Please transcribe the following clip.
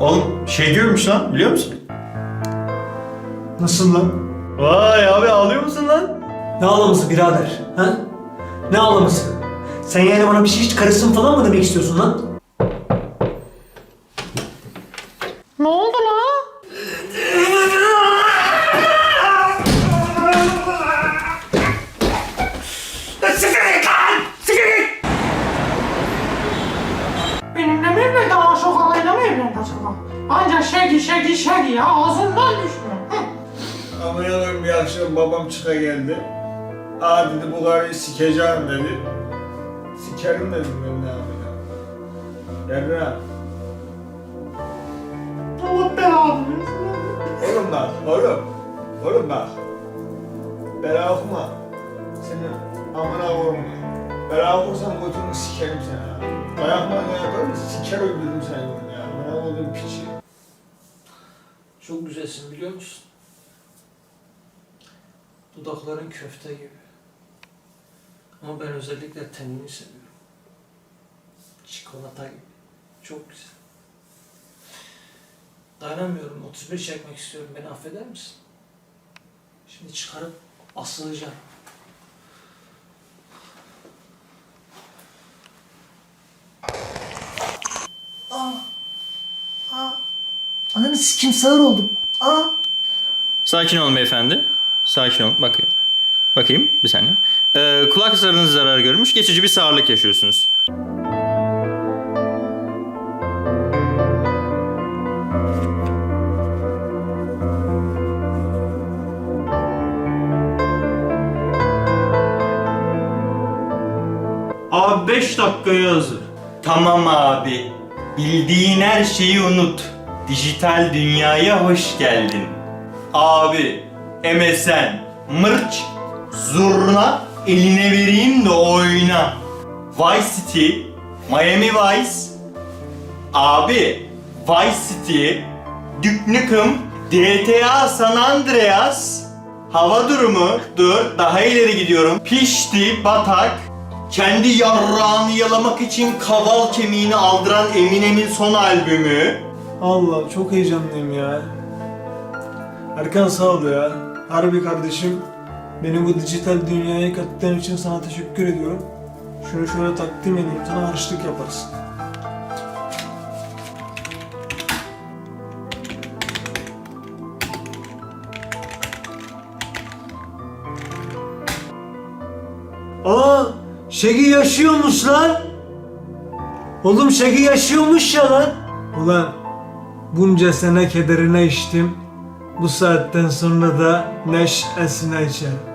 Oğlum şey diyormuş lan biliyor musun? Nasıl lan? Vay abi ağlıyor musun lan? Ne ağlaması birader? Ha? Ne ağlaması? Sen yani bana bir şey hiç karışsın falan mı demek istiyorsun lan? Ne oldu lan? Acaba? Anca şegi şegi şegi ya ağzından düşmüyor. Ama yanım bir akşam babam çıka geldi. Aa dedi bu karıyı sikeceğim dedi. Sikerim dedim ben ne yapacağım. Yerine. Allah belanı versin. Oğlum bak, oğlum. Oğlum bak. Bela okuma. Senin amına koyma. Bela okursan götünü sikerim seni ha. Dayak manyağı yaparım siker öldürürüm seni piçi. Çok güzelsin biliyor musun? Dudakların köfte gibi. Ama ben özellikle tenini seviyorum. Çikolata gibi. Çok güzel. Dayanamıyorum. 31 çekmek istiyorum. Beni affeder misin? Şimdi çıkarıp asılacağım. Ananı sikim sağır oldum. Aa. Sakin olun beyefendi. Sakin olun. Bakayım. Bakayım bir saniye. Ee, kulak zarınız zarar görmüş. Geçici bir sağırlık yaşıyorsunuz. Abi 5 dakikaya hazır. Tamam abi. Bildiğin her şeyi unut. Dijital dünyaya hoş geldin. Abi, MSN, mırç, zurna eline vereyim de oyna. Vice City, Miami Vice. Abi, Vice City, Duke Nukem, GTA San Andreas. Hava durumu, dur daha ileri gidiyorum. Pişti, batak, kendi yarrağını yalamak için kaval kemiğini aldıran Eminem'in son albümü. Allah çok heyecanlıyım ya. Erkan sağ ol ya. Harbi kardeşim. Beni bu dijital dünyaya kattığın için sana teşekkür ediyorum. Şunu şöyle takdim edeyim sana harçlık yaparız. Aa, Şegi yaşıyormuş lan. Oğlum Şegi yaşıyormuş ya lan. Ulan bunca sene kederine içtim. Bu saatten sonra da neşesine içerim.